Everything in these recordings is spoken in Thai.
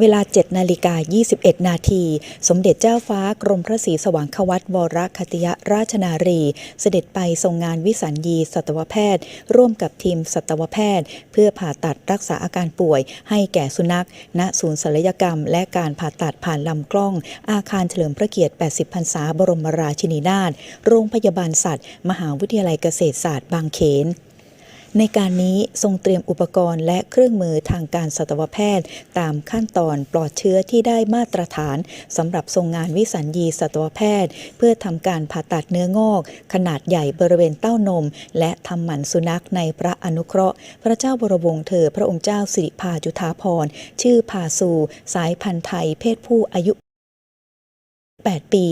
เวลา 7 นาฬิกา 21 นาที สมเด็จเจ้าฟ้ากรมพระศรีสว่างควัตวรคติยราชนารี เสด็จไปทรงงานวิสัญญีสัตวแพทย์ ร่วมกับทีมสัตวแพทย์ เพื่อผ่าตัดรักษาอาการป่วย ให้แก่สุนัข ณ ศูนย์ศัลยกรรม และการผ่าตัดผ่านลำกล้อง อาคารเฉลิมพระเกียรติ 80 พรรษาบรมราชินีนาถ โรงพยาบาลสัตว์ มหาวิทยาลัยเกษตรศาสตร์บางเขน ในการนี้ทรงเตรียมอุปกรณ์และเครื่องมือทางการสัตวแพทย์ ตามขั้นตอนปลอดเชื้อที่ได้มาตรฐานสำหรับทรงงานวิสัญญีสัตวแพทย์ เพื่อทำการผ่าตัดเนื้องอก ขนาดใหญ่บริเวณเต้านม และทำหมันสุนัขในพระอนุเคราะห์ พระเจ้าบรวงศ์เธอพระองค์เจ้าสิริพาจุฑาภรชื่อพาสูสายพันธุ์ไทยเพศผู้อายุ 8 ปี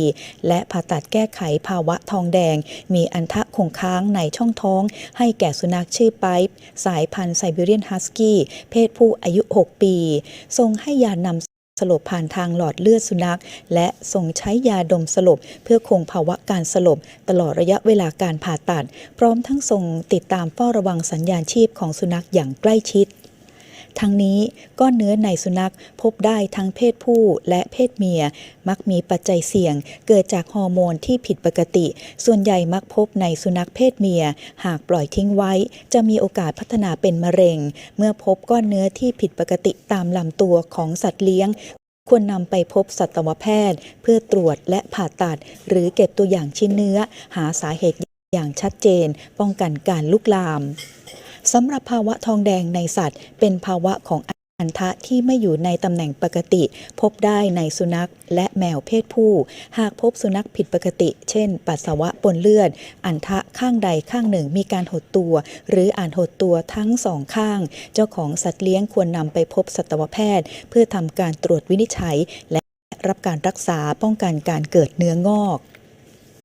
และผ่าตัดแก้ไขภาวะทองแดง มีอันทะคงค้างในช่องท้อง ให้แก่สุนัขชื่อไปป์สายพันธุ์ไซบีเรียนฮัสกี้ เพศผู้อายุ 6 ปี ทรงให้ยานำสลบผ่านทางหลอดเลือดสุนัข และทรงใช้ยาดมสลบ เพื่อคงภาวะการสลบ ตลอดระยะเวลาการผ่าตัด พร้อมทั้งทรงติดตามเฝ้าระวังสัญญาณชีพของสุนัขอย่างใกล้ชิด ทั้งนี้ก้อนเนื้อในสุนัขพบได้ทั้งเพศผู้และเพศเมีย มักมีปัจจัยเสี่ยง เกิดจากฮอร์โมนที่ผิดปกติ ส่วนใหญ่มักพบในสุนัขเพศเมีย หากปล่อยทิ้งไว้ จะมีโอกาสพัฒนาเป็นมะเร็ง เมื่อพบก้อนเนื้อที่ผิดปกติตามลำตัวของสัตว์เลี้ยงควรนำไปพบสัตวแพทย์ เพื่อตรวจและผ่าตัด หรือเก็บตัวอย่างชิ้นเนื้อ หาสาเหตุอย่างชัดเจน ป้องกันการลุกลาม สำหรับภาวะทองแดงในสัตว์ เป็นภาวะของอันทะที่ไม่อยู่ในตำแหน่งปกติ พบได้ในสุนัขและแมวเพศผู้ หากพบสุนัขผิดปกติ เช่น ปัสสาวะปนเลือด อันทะข้างใดข้างหนึ่งมีการหดตัว หรืออ่านหดตัวทั้งสองข้าง เจ้าของสัตว์เลี้ยงควรนำไปพบสัตวแพทย์ เพื่อทำการตรวจวินิจฉัย และรับการรักษาป้องกันการเกิดเนื้องอก